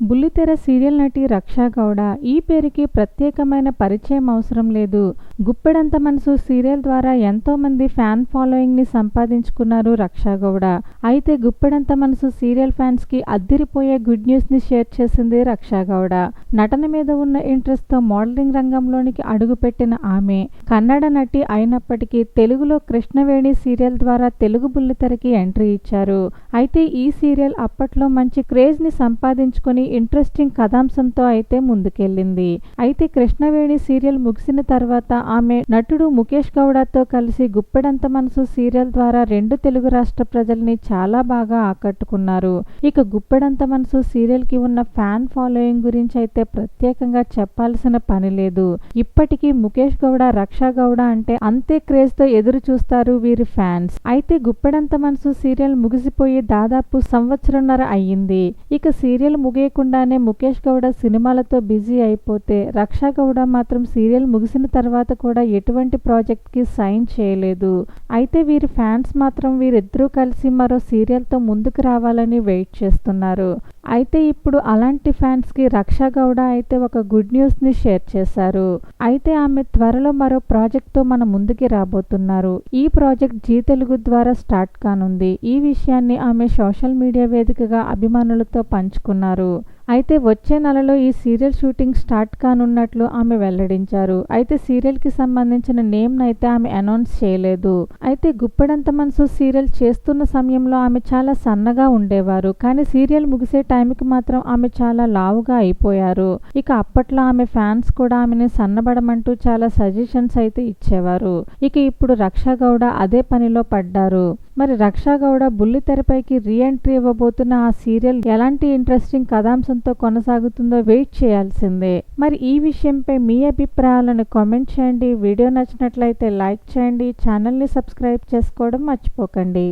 బుల్లితెర సీరియల్ నటి రక్షా గౌడ ఈ పేరుకి ప్రత్యేకమైన పరిచయం అవసరం లేదు. గుప్పెడంత మనసు సీరియల్ ద్వారా ఎంతో మంది ఫ్యాన్ ఫాలోయింగ్ని సంపాదించుకున్నారు రక్షా గౌడ. అయితే గుప్పెడంత మనసు సీరియల్ ఫ్యాన్స్కి అద్దిరిపోయే గుడ్ న్యూస్ని షేర్ చేసింది రక్షా గౌడ. నటన మీద ఉన్న ఇంట్రెస్ట్తో మోడలింగ్ రంగంలోనికి అడుగుపెట్టిన ఆమె కన్నడ నటి అయినప్పటికీ తెలుగులో కృష్ణవేణి సీరియల్ ద్వారా తెలుగు బుల్లితెరకి ఎంట్రీ ఇచ్చారు. అయితే ఈ సీరియల్ అప్పట్లో మంచి క్రేజ్ని సంపాదించుకొని ఇంట్రెస్టింగ్ కథాంశంతో అయితే ముందుకెళ్ళింది. అయితే కృష్ణవేణి సీరియల్ ముగిసిన తర్వాత ఆమె నటుడు ముఖేష్ గౌడతో కలిసి గుప్పెడంత మనసు సీరియల్ ద్వారా రెండు తెలుగు రాష్ట్ర ప్రజల్ని చాలా బాగా ఆకట్టుకున్నారు. ఇక గుప్పెడంత మనసు సీరియల్కి ఉన్న ఫ్యాన్ ఫాలోయింగ్ గురించి అయితే ప్రత్యేకంగా చెప్పాల్సిన పని లేదు. ఇప్పటికీ ముఖేష్ గౌడ రక్షా గౌడ అంటే అంతే క్రేజ్తో ఎదురు చూస్తారు వీరి ఫ్యాన్స్. అయితే గుప్పెడంత మనసు సీరియల్ ముగిసిపోయి దాదాపు సంవత్సరంన్నర అయ్యింది. ఇక సీరియల్ ముగియకుండానే ముఖేష్ గౌడ సినిమాలతో బిజీ అయిపోతే రక్షా గౌడ మాత్రం సీరియల్ ముగిసిన తర్వాత కూడా ఎటువంటి ప్రాజెక్ట్కి సైన్ చేయలేదు. అయితే వీరి ఫ్యాన్స్ మాత్రం వీరిద్దరూ కలిసి మరో సీరియల్తో ముందుకు రావాలని వెయిట్ చేస్తున్నారు. అయితే ఇప్పుడు అలాంటి ఫ్యాన్స్కి రక్షా గౌడ అయితే ఒక గుడ్ న్యూస్ని షేర్ చేశారు. అయితే ఆమె త్వరలో మరో ప్రాజెక్ట్తో మన ముందుకి రాబోతున్నారు. ఈ ప్రాజెక్ట్ జీ తెలుగు ద్వారా స్టార్ట్ కానుంది. ఈ విషయాన్ని ఆమె సోషల్ మీడియా వేదికగా అభిమానులతో పంచుకున్నారు. అయితే వచ్చే నెలలో ఈ సీరియల్ షూటింగ్ స్టార్ట్ కానున్నట్లు ఆమె వెల్లడించారు. అయితే సీరియల్కి సంబంధించిన నేమ్ అయితే ఆమె అనౌన్స్ చేయలేదు. అయితే గుప్పెడంత మనసు సీరియల్ చేస్తున్న సమయంలో ఆమె చాలా సన్నగా ఉండేవారు. కానీ సీరియల్ ముగిసే టైంకి మాత్రం ఆమె చాలా లావుగా అయిపోయారు. ఇక అప్పట్లో ఆమె ఫ్యాన్స్ కూడా ఆమెని సన్నబడమంటూ చాలా సజెషన్స్ అయితే ఇచ్చేవారు. ఇక ఇప్పుడు రక్షా గౌడ అదే పనిలో పడ్డారు. మరి రక్షా గౌడ బుల్లి తెరపైకి రీ ఎంట్రీ ఇవ్వబోతున్న ఆ సీరియల్ ఎలాంటి ఇంట్రెస్టింగ్ కథాంశంతో కొనసాగుతుందో వెయిట్ చేయాల్సిందే. మరి ఈ విషయంపై మీ అభిప్రాయాలను కామెంట్ చేయండి. వీడియో నచ్చినట్లయితే లైక్ చేయండి. ఛానల్ని సబ్స్క్రైబ్ చేసుకోవడం మర్చిపోకండి.